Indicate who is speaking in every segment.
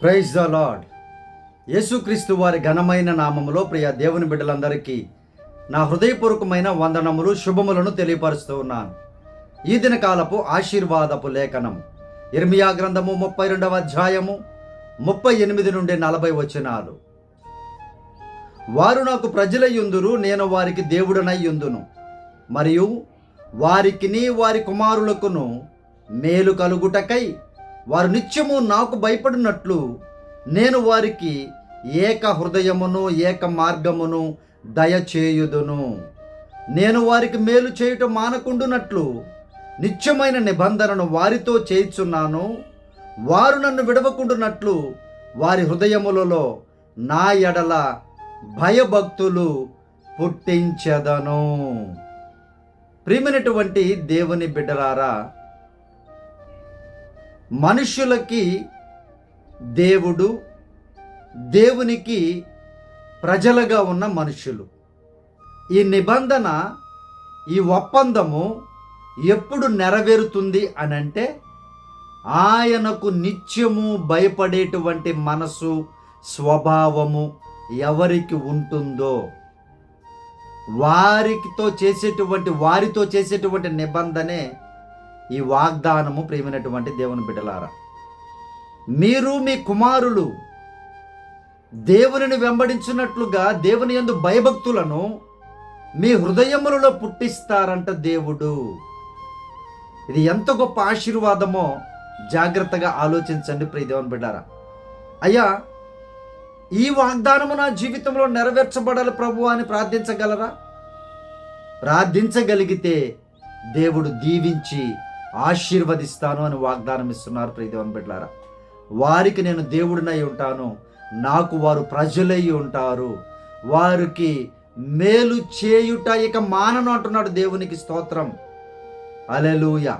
Speaker 1: Praise the lord యేసుక్రీస్తు వారి ఘనమైన నామములో ప్రియ దేవుని బిడ్డలందరికీ నా హృదయపూర్వకమైన వందనములు శుభములను తెలియపరుస్తూ ఉన్నాను. ఈ దినకాలపు ఆశీర్వాదపు లేఖనం ఇర్మియా గ్రంథము ముప్పై రెండవ అధ్యాయము ముప్పై ఎనిమిది నుండి నలభై వచనాలు. వారు నాకు ప్రజలయ్యుందురు నేను వారికి దేవుడనయ్యుందును మరియు వారికిని వారి కుమారులకును మేలు కలుగుటకై వారు నిత్యము నాకు భయపడినట్లు నేను వారికి ఏక హృదయమును ఏక మార్గమును దయచేయుదును. నేను వారికి మేలు చేయటం మానకుండునట్లు నిత్యమైన నిబంధనను వారితో చేయుచున్నాను. వారు నన్ను విడవకుండునట్లు వారి హృదయములలో నా ఎడల భయభక్తులు పుట్టించదను. ప్రియమైనటువంటి దేవుని బిడ్డలారా మనుషులకి దేవుడు దేవునికి ప్రజలుగా ఉన్న మనుషులు ఈ నిబంధన ఈ ఒప్పందము ఎప్పుడు నెరవేరుతుంది అని అంటే ఆయనకు నిత్యము భయపడేటువంటి మనసు స్వభావము ఎవరికి ఉంటుందో వారితో చేసేటువంటి వారితో చేసేటువంటి నిబంధనే ఈ వాగ్దానము ప్రేమైనటువంటి దేవుని బిడ్డలారా. మీరు మీ కుమారులు దేవునిని వెంబడించినట్లుగా దేవుని యందు భయభక్తులను మీ హృదయములలో పుట్టిస్తారంట దేవుడు. ఇది ఎంత గొప్ప ఆశీర్వాదమో జాగ్రత్తగా ఆలోచించండి ప్రియ దేవుని బిడ్డారా అయ్యా ఈ వాగ్దానము నా జీవితంలో నెరవేర్చబడాలి ప్రభు అని ప్రార్థించగలరా? ప్రార్థించగలిగితే దేవుడు దీవించి ఆశీర్వదిస్తాను అని వాగ్దానం ఇస్తున్నారు ప్రీదేవన్ బిడ్డారా వారికి నేను దేవుడినై ఉంటాను. నాకు వారు ప్రజలై ఉంటారు. వారికి మేలు చేయుట ఇక మానను అంటున్నాడు దేవునికి స్తోత్రం. అలెలుయ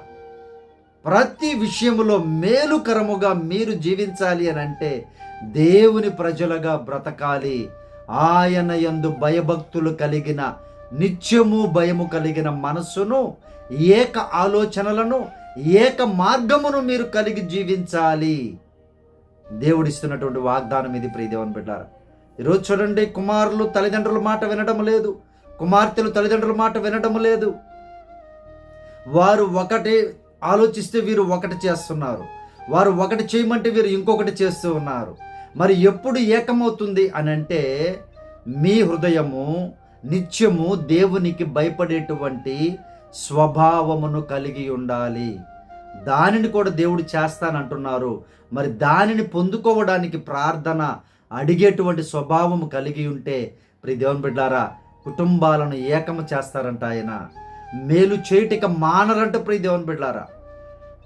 Speaker 1: ప్రతి విషయంలో మేలుకరముగా మీరు జీవించాలి అని అంటే దేవుని ప్రజలుగా బ్రతకాలి. ఆయన యందు భయభక్తులు కలిగిన నిత్యము భయము కలిగిన మనస్సును ఏక ఆలోచనలను ఏక మార్గమును మీరు కలిగి జీవించాలి. దేవుడిస్తున్నటువంటి వాగ్దానం ఇది ప్రియదేవన్ పెట్టారు ఈరోజు చూడండి కుమారులు తల్లిదండ్రుల మాట వినడం లేదు. కుమార్తెలు తల్లిదండ్రుల మాట వినడం లేదు. వారు ఒకటి ఆలోచిస్తే వీరు ఒకటి చేస్తున్నారు. వారు ఒకటి చేయమంటే వీరు ఇంకొకటి చేస్తూ ఉన్నారు. మరి ఎప్పుడు ఏకమవుతుంది అని అంటే మీ హృదయము నిత్యము దేవునికి భయపడేటువంటి స్వభావమును కలిగి ఉండాలి. దానిని కూడా దేవుడు చేస్తానంటున్నారు. మరి దానిని పొందుకోవడానికి ప్రార్థన అడిగేటువంటి స్వభావము కలిగి ఉంటే ప్రి దేవుని బిడ్డారా కుటుంబాలను ఏకము చేస్తారంట ఆయన. మేలు చేయుటిక మానరంట ప్రి దేవుని బిడ్డారా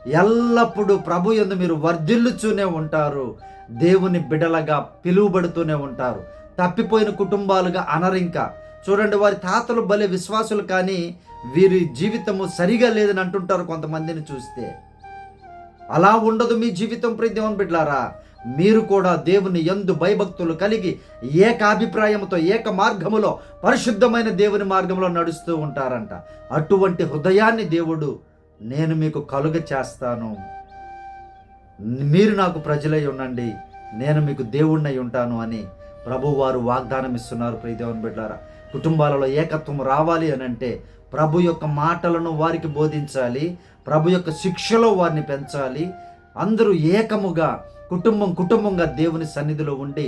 Speaker 1: ఎల్లప్పుడూ ప్రభు ఎందు మీరు వర్ధిల్లుచూనే ఉంటారు. దేవుని బిడలగా పిలువబడుతూనే ఉంటారు. తప్పిపోయిన కుటుంబాలుగా అనరింకా చూడండి వారి తాతలు భలే విశ్వాసులు కానీ వీరి జీవితము సరిగా లేదని అంటుంటారు కొంతమందిని చూస్తే. అలా ఉండదు మీ జీవితం ప్రీతివన్ బిడ్లారా. మీరు కూడా దేవుని ఎందు భయభక్తులు కలిగి ఏక అభిప్రాయంతో ఏక మార్గములో పరిశుద్ధమైన దేవుని మార్గంలో నడుస్తూ ఉంటారంట. అటువంటి హృదయాన్ని దేవుడు నేను మీకు కలుగ చేస్తాను. మీరు నాకు ప్రజలై ఉండండి నేను మీకు దేవుణ్ణై ఉంటాను అని ప్రభువారు వాగ్దానం ఇస్తున్నారు ప్రియదేవన్ బిడ్డారా కుటుంబాలలో ఏకత్వం రావాలి అని అంటే ప్రభు యొక్క మాటలను వారికి బోధించాలి ప్రభు యొక్క శిక్షలో వారిని పెంచాలి. అందరూ ఏకముగా కుటుంబం కుటుంబంగా దేవుని సన్నిధిలో ఉండి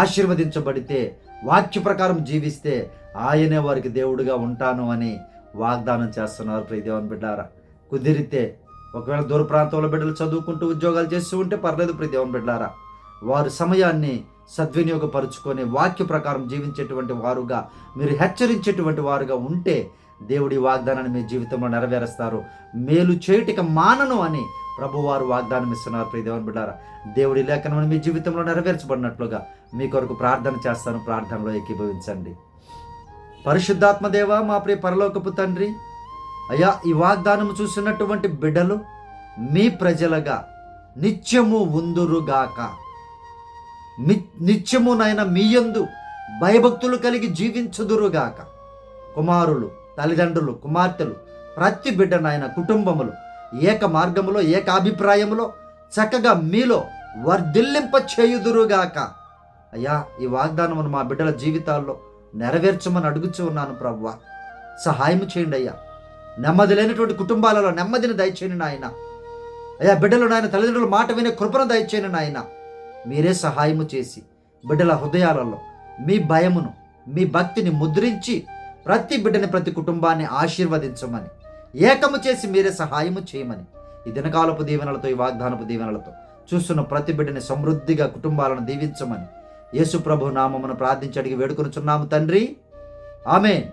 Speaker 1: ఆశీర్వదించబడితే వాక్య ప్రకారం జీవిస్తే ఆయనే వారికి దేవుడిగా ఉంటాను అని వాగ్దానం చేస్తున్నారు. ప్రియదేవన్ బిడ్డారా కుదిరితే ఒకవేళ దూర ప్రాంతంలో బిడ్డలు చదువుకుంటూ ఉద్యోగాలు చేస్తూ ఉంటే పర్లేదు ప్రియదేవన్ బిడ్డారా. వారు సమయాన్ని సద్వినియోగపరుచుకొని వాక్య ప్రకారం జీవించేటువంటి వారుగా మీరు హెచ్చరించేటువంటి వారుగా ఉంటే దేవుడి వాగ్దానాన్ని మీ జీవితంలో నెరవేరుస్తారు. మేలు చేయుటిక మానను అని ప్రభువారు వాగ్దానం ఇస్తున్నారు. ప్రియ దేవుని బిడ్డారా దేవుడి లేఖనం మీ జీవితంలో నెరవేర్చబడినట్లుగా మీ కొరకు ప్రార్థన చేస్తాను. ప్రార్థనలో ఏకీభవించండి. పరిశుద్ధాత్మదేవ మా ప్రియ పరలోకపు తండ్రి అయ్యా ఈ వాగ్దానం చూసినటువంటి బిడ్డలు మీ ప్రజలుగా నిత్యము ఉందురుగాక. నిత్యము నాయన మీయందు భయభక్తులు కలిగి జీవించుదురుగాక. కుమారులు తల్లిదండ్రులు కుమార్తెలు ప్రతి బిడ్డ నాయన కుటుంబములు ఏక మార్గములో ఏక అభిప్రాయములో చక్కగా మీలో వర్ధిల్లింప చేయుదురుగాక. అయ్యా ఈ వాగ్దానమును మా బిడ్డల జీవితాల్లో నెరవేర్చమని అడుగుచూ ఉన్నాను ప్రవ్వ. సహాయం చేయండి అయ్యా. నెమ్మది లేనటువంటి కుటుంబాలలో నెమ్మదిని దయచేయండి నాయన. అయ్యా బిడ్డలు నాయన తల్లిదండ్రుల మాట వినే కృపను దయచేయండి నాయన. మీరే సహాయము చేసి బిడ్డల హృదయాలలో మీ భయమును మీ భక్తిని ముద్రించి ప్రతి బిడ్డని ప్రతి కుటుంబాన్ని ఆశీర్వదించమని ఏకము చేసి మీరే సహాయము చేయమని ఈ దినకాలపు దీవెనలతో ఈ వాగ్దానపు దీవెనలతో చూస్తున్న ప్రతి బిడ్డని సమృద్ధిగా కుటుంబాలను దీవించమని యేసు ప్రభు నామమును ప్రార్థించి అడిగి వేడుకొనుచున్నాము తండ్రి. ఆమెన్.